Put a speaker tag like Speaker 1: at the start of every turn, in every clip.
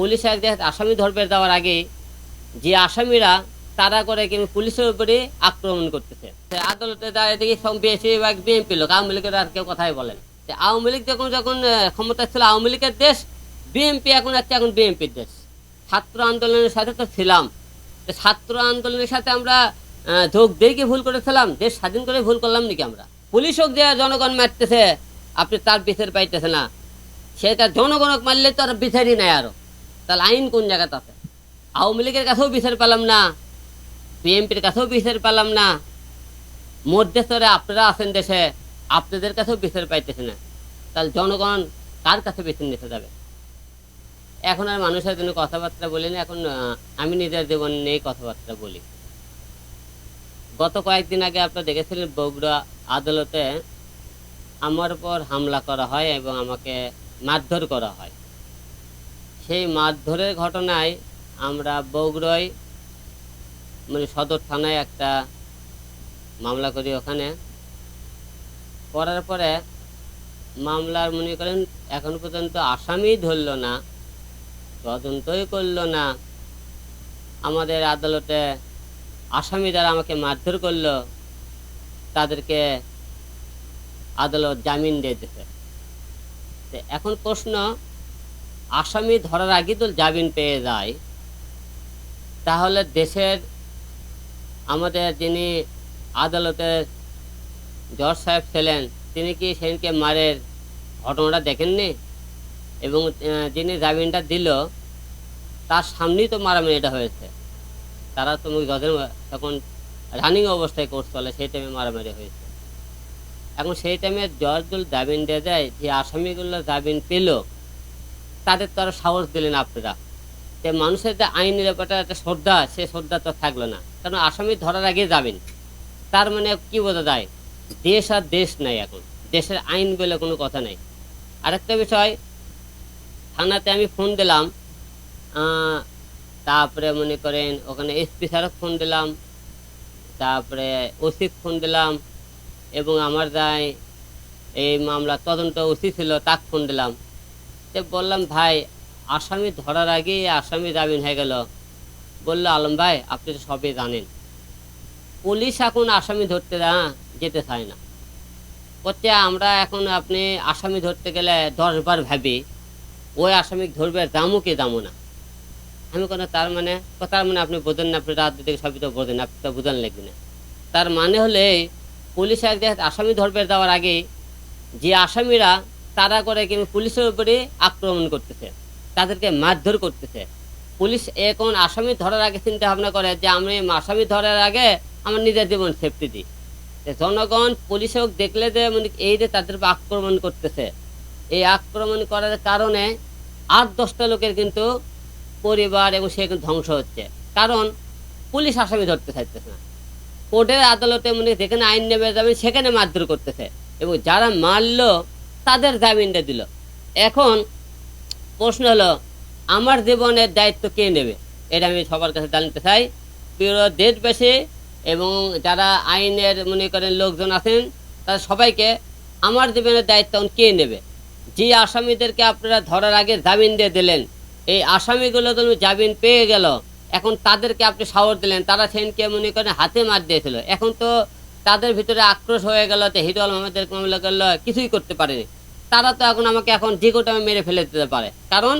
Speaker 1: Police এক জায়গায় আসামি ধরবে দেওয়ার আগে যে আসামিরা তারা করে কিন্তু পুলিশের উপরে আক্রমণ করতেছে। আদালতে দাঁড়িয়ে দেখি বেশিরভাগ বিএনপি লোক, আওয়ামী লীগের আর কেউ কথাই বলেন আওয়ামী লীগ যখন যখন ক্ষমতা ছিল আওয়ামী লীগের দেশ, বিএনপি এখন হচ্ছে এখন বিএনপির দেশ। ছাত্র আন্দোলনের সাথে তো ছিলাম। ছাত্র আন্দোলনের সাথে আমরা যোগ দিয়ে কি ভুল করেছিলাম? দেশ স্বাধীন করে ভুল করলাম নাকি আমরা? পুলিশ হোক যে জনগণ মারতেছে, আপনি তার বিচার পাইতেছে না। সেটা জনগণক মারলে তো আর বিচারই নাই আরও। তাহলে আইন কোন জায়গাতে আছে আওয়ামী লীগের কাছেও বিচার পেলাম না, বিএনপির কাছেও বিচার পেলাম না। মধ্যস্থরে আপনারা আছেন দেশে, আপনাদের কাছেও বিচার পাইতেছে না। তাহলে জনগণ কার কাছে বিচার নিতে যাবে? এখন আর মানুষের জন্য কথাবার্তা বলি না, এখন আমি নিজের জীবন নিয়ে কথাবার্তা বলি। গত কয়েকদিন আগে আপনারা দেখেছিলেন বগুড়া আদালতে আমার উপর হামলা করা হয় এবং আমাকে মারধর করা হয়। সেই মারধরের ঘটনায় আমরা বগুড়ায় মানে সদর থানায় একটা মামলা করি ওখানে। করার পরে মামলার মনে করেন এখন পর্যন্ত আসামি ধরলো না, তদন্তই করল না। আমাদের আদালতে আসামি যারা আমাকে মারধর করল, তাদেরকে আদালত জামিন দিয়ে দিতে। এখন প্রশ্ন আসামি ধরার আগে তো জামিন পেয়ে যায়। তাহলে দেশের আমাদের যিনি আদালতের জজ সাহেব ছিলেন, তিনি কি সেদিনকে মারের ঘটনাটা দেখেননি? এবং যিনি জামিনটা দিল, তার সামনেই তো মারামারিটা হয়েছে। তারা তো জজের তখন রানিং অবস্থায় কোর্স চলে, সেই টাইমে মারামারি হয়েছে। এখন সেই টাইমে জজগুলো জামিন দিয়ে দেয়, যে আসামিগুলো জামিন পেল তাদের তো আরও সাহস দিলেন আপনারা। যে মানুষের যে আইনের ব্যাপারটা একটা শ্রদ্ধা, সে শ্রদ্ধা তো থাকল না। কারণ আসামি ধরার আগে যাবেন। তার মানে কি বোঝা যায়? দেশ আর দেশ নাই এখন। দেশের আইন বলে কোনো কথা নেই। আরেকটা বিষয়, থানাতে আমি ফোন দিলাম তারপরে মনে করেন ওখানে এসপি স্যারক ফোন দিলাম, তারপরে ওসিক ফোন দিলাম, এবং আমার যাই এই মামলা তদন্ত ওসি ছিল, তাক ফোন দিলাম। বললাম, ভাই, আসামি ধরার আগে আসামি জামিন হয়ে গেল। বলল, আলম ভাই, আপনি তো সবই জানেন। পুলিশ এখন আসামি ধরতে না- যেতে চায় না। বলছে, আমরা এখন আপনি আসামি ধরতে গেলে দশবার ভাবি, ওই আসামি ধরবে দামও কি দামও না? আমি কোনো তার মানে তার মানে আপনি বোঝেন না, আপনি রাজনীতি সবই তো বোঝেন, আপনি তো বোঝেন লাগবে না। তার মানে হলে পুলিশ এক আসামি ধরবে দেওয়ার আগে, যে আসামিরা তারা করে কিন্তু পুলিশের উপরে আক্রমণ করতেছে, তাদেরকে মারধর করতেছে। পুলিশ এখন আসামি ধরার আগে চিন্তা ভাবনা করে যে আমি আসামি ধরার আগে আমার নিজের জীবন সেফটি দিই। জনগণ পুলিশ হোক দেখলে যে মানে এই যে তাদের আক্রমণ করতেছে, এই আক্রমণ করার কারণে আট দশটা লোকের কিন্তু পরিবার এবং সে কিন্তু ধ্বংস হচ্ছে। কারণ পুলিশ আসামি ধরতে চাইতেছে না। কোর্টের আদালতে মানে যেখানে আইন নেমে যাবে সেখানে মারধর করতেছে। এবং যারা মারলো তাদের জামিনটা দিল। এখন প্রশ্ন হলো, আমার জীবনের দায়িত্ব কে নেবে? এটা আমি সবার কাছে জানতে চাই। প্রিয় দেশবাসী এবং যারা আইনের মনে করেন লোকজন আছেন, তারা সবাইকে আমার জীবনের দায়িত্ব কে নেবে? যে আসামিদেরকে আপনারা ধরার আগে জামিন দিয়ে দিলেন, এই আসামিগুলো তো জামিন পেয়ে গেল। এখন তাদেরকে আপনি সাহস দিলেন, তারা সেনকে মনে করেন হাতে মার দিয়েছিল। এখন তো তাদের ভিতরে আক্রোশ হয়ে গেল যে হিরুল মোহাম্মদের মামলা করল কিছুই করতে পারেনি। তারা তো এখন আমাকে এখন যে কোটামে মেরে ফেলে দিতে পারে। কারণ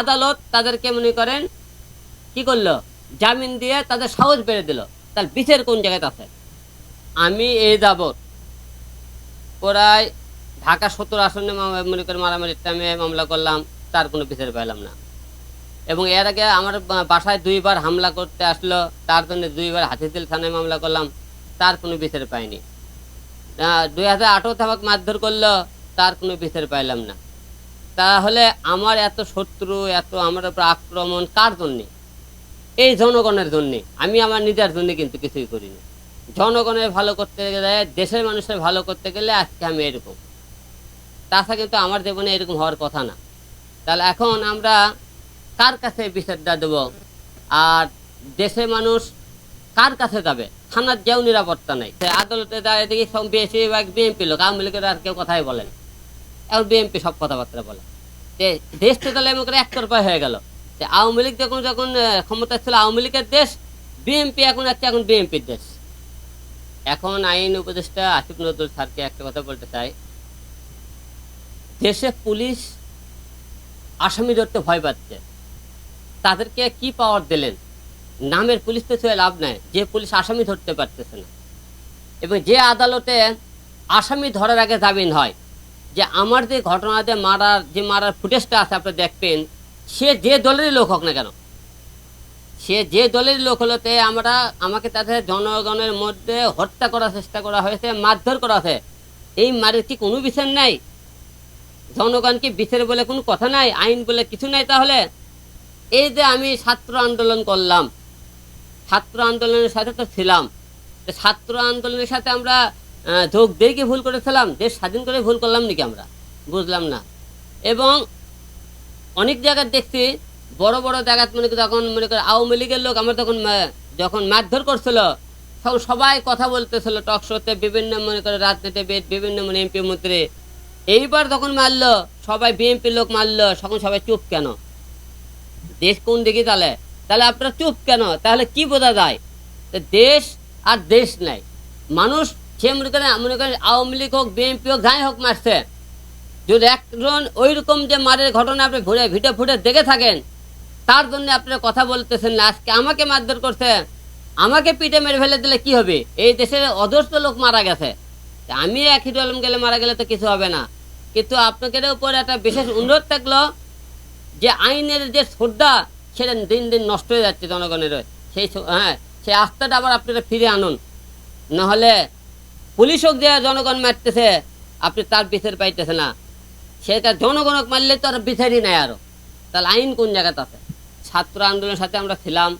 Speaker 1: আদালত তাদেরকে মনে করেন, কি করল? জামিন দিয়ে তাদের সাহস বেড়ে দিল। তাহলে বিচার কোন জায়গায় আছে? আমি এই যাবৎ প্রায় ঢাকা সত্তর আসনে মনে করে মারামারির টাইমে মামলা করলাম, তার কোনো বিচার পেলাম না। এবং এর আগে আমার বাসায় দুইবার হামলা করতে আসলো, তার জন্য দুইবার হাতিঝিল থানায় মামলা করলাম। তার কোনো বিচার পাইনি। দুই হাজার আঠারোতে আমাকে মারধর করল, তার কোনো বিচার পাইলাম না। তাহলে আমার এত শত্রু, এত আমার উপর আক্রমণ কার জন্যে? এই জনগণের জন্যে। আমি আমার নিজের জন্যে কিন্তু কিছুই করিনি। জনগণের ভালো করতে গেলে, দেশের মানুষের ভালো করতে গেলে আজকে আমি এরকম। তাছাড়া কিন্তু আমার জীবনে এরকম হওয়ার কথা না। তাহলে এখন আমরা কার কাছে বিচারটা দেব? আর দেশের মানুষ কার কাছে যাবে? থানার যেও নিরাপত্তা নেই। আদালতে দাঁড়িয়ে দেখি বেশিরভাগ বিএনপি লোক, আওয়ামী লীগের আর কেউ কথাই বলেন এখন বিএনপি সব কথাবার্তা বলে। যে দেশটা তাহলে এমন করে একতরফা হয়ে গেল। যে আওয়ামী লীগ যখন যখন ক্ষমতা ছিল আওয়ামী লীগের দেশ বিএনপি এখন আছে এখন বিএনপির দেশ। এখন আইন উপদেষ্টা আসিফ নজরুল স্যারকে একটা কথা বলতে চাই। দেশে পুলিশ আসামি ধরতে ভয় পাচ্ছে। তাদেরকে কি পাওয়ার দিলেন? নামের পুলিশ তো ছেড়ে লাভ নাই। যে পুলিশ আসামি ধরতে পারতেছে না। এবং যে আদালতে আসামি ধরার আগে জামিন হয়, যে আমার যে ঘটনাতে মারার, যে মারার ফুটেজটা আছে আপনি দেখবেন, সে যে দলেরই লোক হোক না কেন, সে যে দলের লোক হলোতে আমরা, আমাকে তাদের জনগণের মধ্যে হত্যা করার চেষ্টা করা হয়েছে, মারধর করা হয়েছে। এই মারের কি কোনো বিচার নাই? জনগণকে বিচার বলে কোনো কথা নাই? আইন বলে কিছু নাই তাহলে? এই যে আমি ছাত্র আন্দোলন করলাম ছাত্র আন্দোলনের সাথে তো ছিলাম। ছাত্র আন্দোলনের সাথে আমরা যোগ দিয়ে ভুল করেছিলাম? দেশ স্বাধীন করে ভুল করলাম নাকি আমরা? বুঝলাম না। এবং অনেক জায়গায় দেখছি, বড় বড় জায়গায় মনে করি তখন মনে করি আওয়ামী লীগের লোক আমরা তখন যখন মারধর করছিল, তখন সবাই কথা বলতেছিল টক শোতে বিভিন্ন মনে করে রাজনীতিবিদ, বিভিন্ন মানে এমপি মন্ত্রী। এইবার যখন মারলো, সবাই বিএনপির লোক মারলো, তখন সবাই চুপ কেন? দেশ কোন দিকে তাহলে তাহলে আপনারা চুপ কেন? তাহলে কি বোঝা যায়? দেশ আর দেশ নাই। মানুষ সে মনে করেন মনে করেন আওয়ামী লীগ হোক, বিএনপি হোক, যাই হোক মারছে। যদি একজন ওই রকম যে মারের ঘটনা আপনি ঘুরে ভিটে ফুটে দেখে থাকেন, তার জন্য আপনারা কথা বলতেছেন না, আজকে আমাকে মারধর করছে, আমাকে পিঠে মেরে ফেলে দিলে কি হবে? এই দেশের অদর্শ লোক মারা গেছে। আমি একই আলম গেলে মারা গেলে তো কিছু হবে না। কিন্তু আপনাদের উপর একটা বিশেষ অনুরোধ থাকল যে আইনের যে শ্রদ্ধা সেটা দিন দিন নষ্ট হয়ে যাচ্ছে জনগণের। সেই হ্যাঁ সেই আস্থাটা আবার আপনারা ফিরে আনুন। নাহলে পুলিশ হোক যে জনগণ মারতেছে, আপনি তার বিচার পাইতেছে না। সেটা জনগণক মারলে তো আর বিচারই নাই আরও। তাহলে আইন কোন জায়গাতে আছে? ছাত্র আন্দোলনের সাথে আমরা ছিলাম।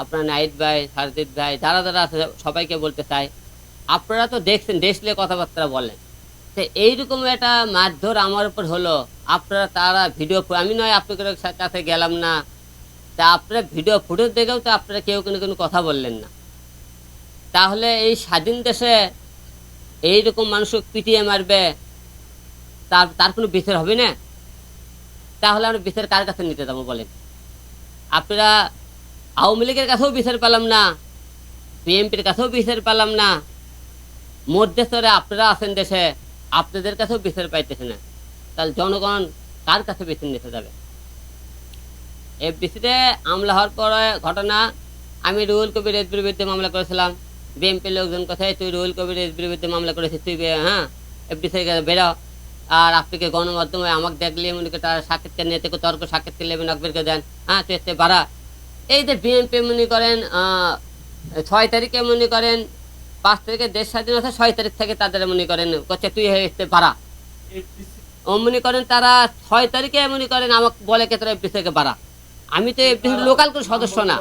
Speaker 1: আপনার নাইট ভাই সারজিৎ ভাই, যারা যারা আছে, সবাইকে বলতে চাই, আপনারা তো দেখছেন দেখলে কথাবার্তা বলেন। তো এইরকম একটা মারধর আমার উপর হলো। আপনারা তারা ভিডিও আমি নয় আপনাদের কাছে গেলাম না। তা আপনারা ভিডিও ফুটেজ দেখেও তো আপনারা কেউ কোনো কোনো কথা বললেন না। তাহলে এই স্বাধীন দেশে এইরকম মানুষ পিটিয়ে মারবে, তার তার কোনো বিচার হবে না? তাহলে আমরা বিচার কার কাছে নিতে যাব বলেন? আপনারা আওয়ামী লীগের কাছেও বিচার পেলাম না, বিএনপির কাছেও বিচার পেলাম না। মধ্যস্থরে আপনারা আছেন দেশে। আপনাদের কাছেও বিচার পাইতেছে না। তাহলে জনগণ কার কাছে বিচার নিতে যাবে? এফডিসিতে আমলা হওয়ার পরে ঘটনা, আমি রুহুল কবির রেজবির বিরুদ্ধে মামলা করেছিলাম। বিএনপির লোকজন কোথায়? তুই রুহুল কবির রেজবির বিরুদ্ধে মামলা করেছিস, তুই হ্যাঁ? এফডিসি বেরো। আর আপনাকে গণমাধ্যমে আমাকে দেখলে, মনে করি তার সাক্ষাৎকার নিয়ে থেকে তর্ক সাক্ষাৎকার নেবেন আকবরকে দেন। হ্যাঁ তুই এসে বাড়া। এই যে বিএনপি মনে করেন ছয় তারিখে মনে করেন পাঁচ তারিখে দেশ স্বাধীনতা ছয় তারিখ থেকে তাদের মনে করেন করছে তুই এসে বাড়া ও মনে করেন তারা ছয় তারিখে মনে করেন, আমাকে বলে কে তোরা এফডিসি থেকে বাড়া আমি তো এফডিসি লোকাল কোনো সদস্য না।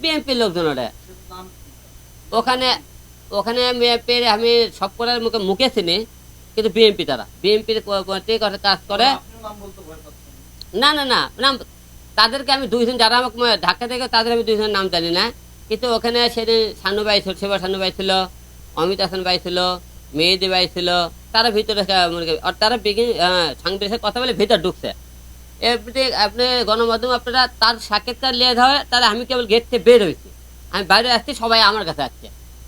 Speaker 1: বিএনপির লোকজন ওটা ওখানে ওখানে বিএনপির, আমি সব করার মুখে মুখে চিনি, কিন্তু বিএনপি তারা। বিএনপির কাজ করে। না না না, নাম তাদেরকে আমি দুইজন, যারা আমাকে ঢাকা থেকে তাদের আমি দুইজন নাম জানি না। কিন্তু ওখানে সেদিন সানু ভাই ছিল সেবা সানু ভাই ছিল, অমিত হাসান ভাই ছিল, মেহেদি ভাই ছিল, তারা ভিতরে আর তারা বিগিন সাংবাদিকের কথা বলে ভিতর ঢুকছে। এমনি আপনি গণমাধ্যম আপনারা তার সাক্ষাৎকার নিয়ে ধরে তাহলে আমি কেবল গেট থেকে বের হয়েছি। আমি বাইরে আসছি, সবাই আমার কাছে আসছে।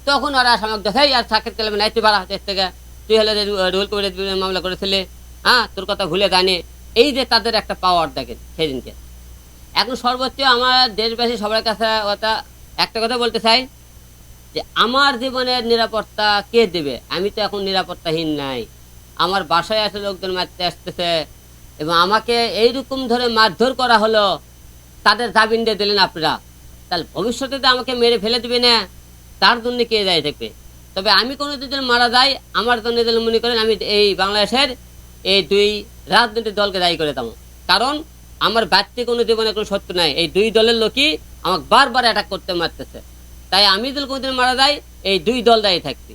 Speaker 1: তখন ওরা আমাকে দেখাই আর সাক্ষাৎকার নাই তুই বাড়া দেশ থেকে, তুই হলে রুল করে মামলা করেছিলি হ্যাঁ তোর কথা ভুলে জানি এই যে তাদের একটা পাওয়ার দেখেন সেদিনকে। এখন সর্বোচ্চ আমার দেশবাসী সবার কাছে কথা একটা কথা বলতে চাই যে আমার জীবনের নিরাপত্তা কে দেবে? আমি তো এখন নিরাপত্তাহীন নাই। আমার বাসায় আসে লোকজন মারতে আসতেছে এবং আমাকে এইরকম ধরে মারধর করা হলো, তাদের জামিন দিয়ে দিলেন আপনারা। তাহলে ভবিষ্যতে তো আমাকে মেরে ফেলে দিবে না। তার জন্য কে দায়ী থাকবে? তবে আমি কোনো যদি মারা যাই, আমার জন্য যদি মনে করেন আমি এই বাংলাদেশের এই দুই রাজনৈতিক দলকে দায়ী করে দেবো। কারণ আমার ব্যক্তি কোনো জীবনে কোনো সত্য নাই। এই দুই দলের লোকই আমাকে বারবার অ্যাটাক করতে মারতেছে। তাই আমি দুল কোনোদিন মারা যাই, এই দুই দল দায়ী থাকবে